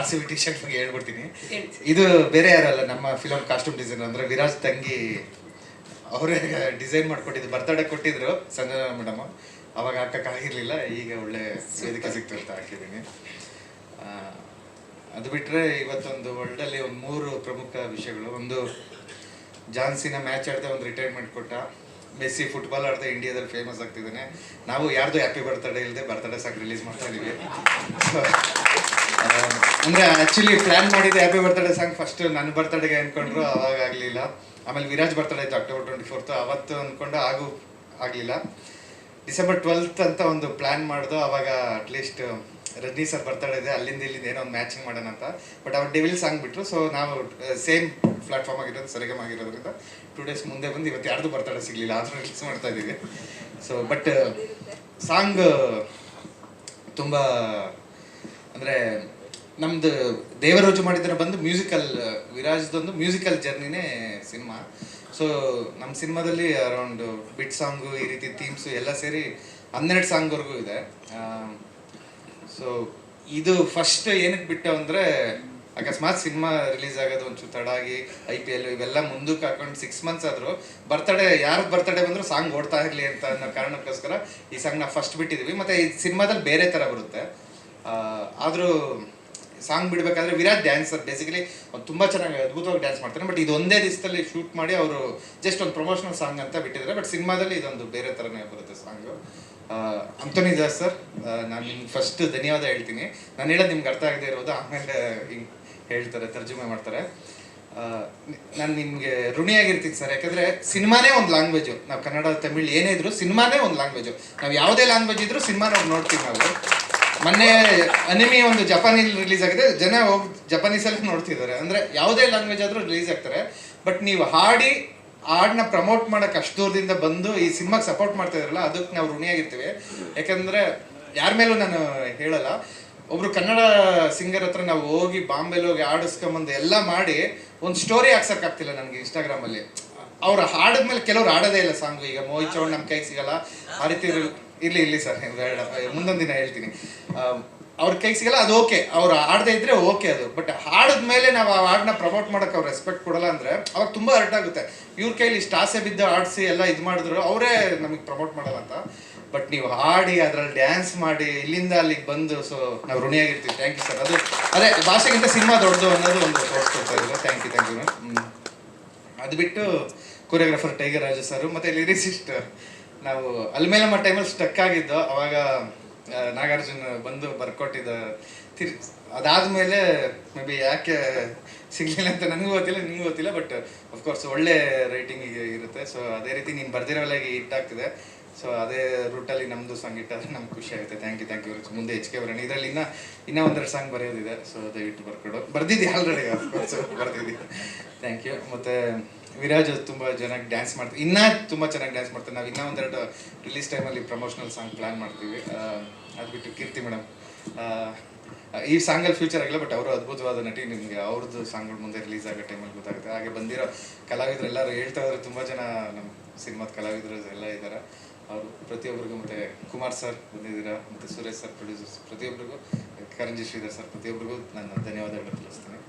R C B T shirt ಬಗ್ಗೆ ಹೇಳ್ಬಿಡ್ತೀನಿ. ಇದು ಬೇರೆ ಯಾರಲ್ಲ ನಮ್ಮ ಫಿಲಮ್ ಕಾಸ್ಟ್ಯೂಮ್ ಡಿಸೈನರ್ ಅಂದ್ರೆ ವಿರಾಜ್ ತಂಗಿ. ಅವರೇ ಡಿಸೈನ್ ಮಾಡ್ಕೊಟ್ಟಿದ್ದು ಬರ್ತಡೇ ಕೊಟ್ಟಿದ್ರು ಸಂಜನಾ ಮೇಡಮ್ ಅವಾಗ ಹಾಕಕ್ಕಾಗಿರ್ಲಿಲ್ಲ ಈಗ ಒಳ್ಳೆ ವೇದಿಕೆ ಸಿಕ್ತು ಅಂತ ಹಾಕಿದ್ದೀನಿ. ಅದು ಬಿಟ್ಟರೆ ಇವತ್ತೊಂದು ವರ್ಲ್ಡಲ್ಲಿ ಒಂದು ಮೂರು ಪ್ರಮುಖ ವಿಷಯಗಳು. ಒಂದು ಜಾನ್ಸಿನ ಮ್ಯಾಚ್ ಆಡ್ದೆ ಒಂದು ರಿಟೈರ್ಮೆಂಟ್ ಕೊಟ್ಟ. ಮೆಸ್ಸಿ ಫುಟ್ಬಾಲ್ ಆಡ್ದೆ ಇಂಡಿಯಾದಲ್ಲಿ ಫೇಮಸ್ ಆಗ್ತಿದ್ದಾನೆ. ನಾವು ಯಾರ್ದು ಹ್ಯಾಪಿ ಬರ್ತಡೇ ಇಲ್ಲದೆ ಬರ್ತಡೇ ಸಾಂಗ್ ರಿಲೀಸ್ ಮಾಡ್ತಾ ಆ, ಅಂದ್ರೆ ಆಕ್ಚುಲಿ ಪ್ಲಾನ್ ಮಾಡಿದ್ದೆ ಹ್ಯಾಪಿ ಬರ್ತ್ಡೇ ಸಾಂಗ್ ಫಸ್ಟ್ ನನ್ನ ಬರ್ತ್ಡೇಗೆ ಅನ್ಕೊಂಡ್ರು ಅವಾಗ ಆಗಲಿಲ್ಲ. ಆಮೇಲೆ ವಿರಾಜ್ ಬರ್ತ್ಡೇ ಇತ್ತು ಅಕ್ಟೋಬರ್ ಟ್ವೆಂಟಿ ಫೋರ್ತ್ ಅವತ್ತು ಅನ್ಕೊಂಡು ಆಗು, ಆಗಲಿಲ್ಲ. ಡಿಸೆಂಬರ್ ಟ್ವೆಲ್ತ್ ಅಂತ ಒಂದು ಪ್ಲಾನ್ ಮಾಡಿದ್ರು ಅವಾಗ ಅಟ್ಲೀಸ್ಟ್ ರಜನಿ ಸರ್ ಬರ್ತ್ಡೇ ಇದೆ, ಅಲ್ಲಿಂದ ಇಲ್ಲಿಂದ ಏನೋ ಒಂದು ಮ್ಯಾಚಿಂಗ್ ಮಾಡೋಣ ಅಂತ. ಬಟ್ ಅವ್ರು ಡೆವಿಲ್ ಸಾಂಗ್ ಬಿಟ್ರು ಸೊ ನಾವು ಸೇಮ್ ಪ್ಲಾಟ್ಫಾರ್ಮ್ ಆಗಿರೋದು, ಸರಿಗಮ್ ಆಗಿರೋದ್ರಿಂದ ಟೂ ಡೇಸ್ ಮುಂದೆ ಬಂದು ಇವತ್ತು ಯಾರ್ದು ಬರ್ತಡೇ ಸಿಗಲಿಲ್ಲ, ಆದರೂ ರಿಲೀಸ್ ಮಾಡ್ತಾ ಇದ್ದೀವಿ. ಸೊ ಬಟ್ ಸಾಂಗ್ ತುಂಬ, ಅಂದರೆ ನಮ್ದು ದೇವರೋಜು ಮಾಡಿದ್ರೆ ಬಂದು ಮ್ಯೂಸಿಕಲ್ ವಿರಾಜ್ದೊಂದು ಮ್ಯೂಸಿಕಲ್ ಜರ್ನಿನೇ ಸಿನಿಮಾ ಸೊ ನಮ್ಮ ಸಿನಿಮಾದಲ್ಲಿ ಅರೌಂಡ್ ಬಿಟ್ ಸಾಂಗು ಈ ರೀತಿ ಥೀಮ್ಸು ಎಲ್ಲ ಸೇರಿ ಹನ್ನೆರಡು ಸಾಂಗ್ವರೆಗೂ ಇದೆ. ಸೊ ಇದು ಫಸ್ಟ್ ಏನಕ್ಕೆ ಬಿಟ್ಟು ಅಂದರೆ, ಅಕಸ್ಮಾತ್ ಸಿನಿಮಾ ರಿಲೀಸ್ ಆಗೋದು ಒಂಚೂರು ತಡ ಆಗಿ ಐ ಪಿ ಎಲ್ ಇವೆಲ್ಲ ಮುಂದಕ್ಕೆ ಹಾಕೊಂಡು ಸಿಕ್ಸ್ ಮಂತ್ಸ್ ಆದರೂ ಬರ್ತಡೇ ಯಾರು ಬರ್ತಡೇ ಬಂದರೂ ಸಾಂಗ್ ಓಡ್ತಾ ಇರಲಿ ಅಂತ ಅನ್ನೋ ಕಾರಣಕ್ಕೋಸ್ಕರ ಈ ಸಾಂಗ್ ಫಸ್ಟ್ ಬಿಟ್ಟಿದ್ವಿ. ಮತ್ತು ಈ ಸಿನಿಮಾದಲ್ಲಿ ಬೇರೆ ಥರ ಬರುತ್ತೆ. ಆದರೂ ಸಾಂಗ್ ಬಿಡಬೇಕಾದ್ರೆ ವಿರಾಟ್ ಡ್ಯಾನ್ಸರ್ ಬೇಸಿಕಲಿ ಅವ್ನು ತುಂಬ ಚೆನ್ನಾಗಿ ಅದ್ಭುತವಾಗಿ ಡ್ಯಾನ್ಸ್ ಮಾಡ್ತಾನೆ. ಬಟ್ ಇದು ಒಂದೇ ದಿವಸದಲ್ಲಿ ಶೂಟ್ ಮಾಡಿ ಅವರು ಜಸ್ಟ್ ಒಂದು ಪ್ರಮೋಷನಲ್ ಸಾಂಗ್ ಅಂತ ಬಿಟ್ಟಿದ್ದಾರೆ. ಬಟ್ ಸಿನಿಮಾದಲ್ಲಿ ಇದೊಂದು ಬೇರೆ ಥರನೇ ಬರುತ್ತೆ ಸಾಂಗು ಅಂತೋನಿ ದಾಸ್ ಸರ್ ನಾನು ನಿಮ್ಗೆ ಫಸ್ಟ್ ಧನ್ಯವಾದ ಹೇಳ್ತೀನಿ. ನಾನು ಹೇಳೋದು ನಿಮ್ಗೆ ಅರ್ಥ ಆಗದೆ ಇರೋದು, ಆಮೇಲೆ ಹಿಂಗೆ ಹೇಳ್ತಾರೆ, ತರ್ಜುಮೆ ಮಾಡ್ತಾರೆ. ನಾನು ನಿಮಗೆ ಋಣಿಯಾಗಿರ್ತೀನಿ ಸರ್ ಯಾಕಂದರೆ ಸಿನಿಮಾನೇ ಒಂದು ಲ್ಯಾಂಗ್ವೇಜು ನಾವು ಕನ್ನಡ, ತಮಿಳ್ ಏನೇ ಇದ್ರು ಸಿನಿಮಾನೇ ಒಂದು ಲ್ಯಾಂಗ್ವೇಜು ನಾವು ಯಾವುದೇ ಲ್ಯಾಂಗ್ವೇಜ್ ಇದ್ರೂ ಸಿನಿಮಾ ನೋಡ್ತೀವಿ ನಾವು. ಮೊನ್ನೆ ಅನಿಮಿ ಒಂದು ಜಪಾನೀಲಿ ರಿಲೀಸ್ ಆಗಿದೆ. ಜನ ಹೋಗಿ ಜಪಾನೀಸಲ್ಲಿ ನೋಡ್ತಿದ್ದಾರೆ. ಅಂದರೆ ಯಾವುದೇ ಲ್ಯಾಂಗ್ವೇಜ್ ಆದರೂ ರಿಲೀಸ್ ಆಗ್ತಾರೆ. ಬಟ್ ನೀವು ಹಾಡಿ, ಹಾಡನ್ನ ಪ್ರಮೋಟ್ ಮಾಡಕ್ಕೆ ಅಷ್ಟು ದೂರದಿಂದ ಬಂದು ಈ ಸಿನಿಮಾಗೆ ಸಪೋರ್ಟ್ ಮಾಡ್ತಾ ಇದ್ರಲ್ಲ, ಅದಕ್ಕೆ ನಾವು ಋಣಿಯಾಗಿರ್ತೀವಿ. ಯಾಕಂದರೆ ಯಾರ ಮೇಲೂ ನಾನು ಹೇಳಲ್ಲ. ಒಬ್ರು ಕನ್ನಡ ಸಿಂಗರ್ ಹತ್ರ ನಾವು ಹೋಗಿ ಬಾಂಬೆಲಿ ಹೋಗಿ ಆಡಿಸ್ಕೊಂಬಂದು ಎಲ್ಲ ಮಾಡಿ ಒಂದು ಸ್ಟೋರಿ ಹಾಕ್ಸಕ್ಕಾಗ್ತಿಲ್ಲ ನನಗೆ ಇನ್ಸ್ಟಾಗ್ರಾಮಲ್ಲಿ ಅವ್ರು ಮೇಲೆ ಕೆಲವ್ರು ಹಾಡೋದೇ ಇಲ್ಲ ಸಾಂಗ್. ಈಗ ಮೋಹಿತ್ ಚೌಡ್ ನಮ್ಮ ಕೈಗೆ ಸಿಗಲ್ಲ. ಆ ರೀತಿ ಇರ್ಲಿ- ಇರ್ಲಿ ಸರ್ ಬೇಡ ಮುಂದೊಂದು ದಿನ ಹೇಳ್ತೀನಿ. ಅವ್ರ ಕೈಗೆ ಸಿಗಲ್ಲ, ಅದು ಓಕೆ. ಅವ್ರು ಹಾಡದೇ ಇದ್ರೆ ಓಕೆ ಅದು. ಬಟ್ ಹಾಡಿದ್ಮೇಲೆ ನಾವು ಆ ಹಾಡನ್ನ ಪ್ರಮೋಟ್ ಮಾಡಕ್ಕೆ ಅವ್ರು ರೆಸ್ಪೆಕ್ಟ್ ಕೊಡಲ್ಲ ಅಂದ್ರೆ ಅವಾಗ ತುಂಬಾ ಹರ್ಟ್ ಆಗುತ್ತೆ. ಇವ್ರ ಕೈಲಿ ಇಷ್ಟು ಆಸೆ ಬಿದ್ದು ಆಡಿಸಿ ಎಲ್ಲ ಇದು ಮಾಡಿದ್ರು ಅವರೇ ನಮಗೆ ಪ್ರಮೋಟ್ ಮಾಡಲ್ಲ ಅಂತ. ಬಟ್ ನೀವು ಹಾಡಿ, ಅದ್ರಲ್ಲಿ ಡ್ಯಾನ್ಸ್ ಮಾಡಿ, ಇಲ್ಲಿಂದ ಅಲ್ಲಿಗೆ ಬಂದು, ಸೊ ನಾವು ಋಣಿಯಾಗಿರ್ತೀವಿ. ಥ್ಯಾಂಕ್ ಯು ಸರ್ ಅದು ಅದೇ, ಭಾಷೆಗಿಂತ ಸಿನಿಮಾ ದೊಡ್ಡದು ಅನ್ನೋದು ಒಂದು ತೋರಿಸ್ಕೊಡ್ತಾ ಥ್ಯಾಂಕ್ ಯು ಥ್ಯಾಂಕ್ ಯು ಅದು ಬಿಟ್ಟು ಕೊರಿಯೋಗ್ರಾಫರ್ ಟೈಗರ್ ರಾಜು ಸರ್ ಮತ್ತೆ ಲಿರಿಸಿಸ್ಟ್ ನಾವು ಅಲ್ಮೇಲಮ್ಮ ಟೈಮಲ್ಲಿ ಸ್ಟಕ್ ಆಗಿದ್ದು, ಅವಾಗ ನಾಗಾರ್ಜುನ್ ಬಂದು ಬರ್ಕೊಟ್ಟಿದ್ದ ತಿರ್, ಅದಾದ್ಮೇಲೆ ಮೇ ಬಿ ಯಾಕೆ ಸಿಗ್ಲಿಲ್ಲ ಅಂತ ನನಗೂ ಗೊತ್ತಿಲ್ಲ ನಿಮಗೂ ಗೊತ್ತಿಲ್ಲ ಬಟ್ ಅಫ್ಕೋರ್ಸ್ ಒಳ್ಳೆ ರೈಟಿಂಗ್ ಇರುತ್ತೆ. ಸೊ ಅದೇ ರೀತಿ ನೀನು ಹಿಟ್ ಆಗ್ತಿದೆ. ಸೊ ಅದೇ ರೂಟಲ್ಲಿ ನಮ್ಮದು ಸಾಂಗ್ ಇಟ್ಟಾದ್ರೆ ನಮ್ಗೆ ಖುಷಿ ಆಗುತ್ತೆ. ಥ್ಯಾಂಕ್ ಯು ಥ್ಯಾಂಕ್ ಯು ಮುಂದೆ ಹೆಚ್ಚಿಗೆ ಬರೋಣ ಇದರಲ್ಲಿ ಇನ್ನ, ಇನ್ನೂ ಒಂದೆರಡು ಸಾಂಗ್ ಬರೆಯೋದಿದೆ. ಸೊ ದಯವಿಟ್ಟು ಬರ್ಕೊಡು. ಬರ್ದಿದ್ದೆ ಆಲ್ರೆಡಿ ಬರ್ದಿದ್ದೀನಿ ಥ್ಯಾಂಕ್ ಯು ಮತ್ತೆ ವಿರಾಜ್ ತುಂಬ ಚೆನ್ನಾಗಿ ಡ್ಯಾನ್ಸ್ ಮಾಡ್ತೀವಿ ಇನ್ನೂ ತುಂಬ ಚೆನ್ನಾಗಿ ಡ್ಯಾನ್ಸ್ ಮಾಡ್ತಾರೆ. ನಾವು ಇನ್ನೂ ಒಂದೆರಡು ರಿಲೀಸ್ ಟೈಮಲ್ಲಿ ಪ್ರಮೋಷನಲ್ ಸಾಂಗ್ ಪ್ಲ್ಯಾನ್ ಮಾಡ್ತೀವಿ. ಅದು ಬಿಟ್ಟು ಕೀರ್ತಿ ಮೇಡಮ್. ಈ ಸಾಂಗಲ್ಲಿ ಫ್ಯೂಚರ್ ಆಗಿಲ್ಲ ಬಟ್ ಅವರು ಅದ್ಭುತವಾದ ನಟಿ. ನಿಮಗೆ ಅವ್ರದ್ದು ಸಾಂಗ್ಗಳು ಮುಂದೆ ರಿಲೀಸ್ ಆಗೋ ಟೈಮಲ್ಲಿ ಗೊತ್ತಾಗುತ್ತೆ. ಹಾಗೆ ಬಂದಿರೋ ಕಲಾವಿದರು ಎಲ್ಲರೂ ಹೇಳ್ತಾ ಇದ್ರೆ ತುಂಬ ಜನ ನಮ್ಮ ಸಿನಿಮಾದ ಕಲಾವಿದರು ಎಲ್ಲ ಇದ್ದಾರೆ ಅವರು ಪ್ರತಿಯೊಬ್ಬರಿಗೂ ಮತ್ತು ಕುಮಾರ್ ಸರ್ ಬಂದಿದ್ದೀರಾ, ಮತ್ತು ಸುರೇಶ್ ಸರ್ ಪ್ರೊಡ್ಯೂಸರ್ಸ್ ಪ್ರತಿಯೊಬ್ಬರಿಗೂ, ಕರಂಜಿ ಶ್ರೀಧರ್ ಸರ್, ಪ್ರತಿಯೊಬ್ಬರಿಗೂ ನಾನು ಧನ್ಯವಾದಗಳು ತಿಳಿಸ್ತೀನಿ.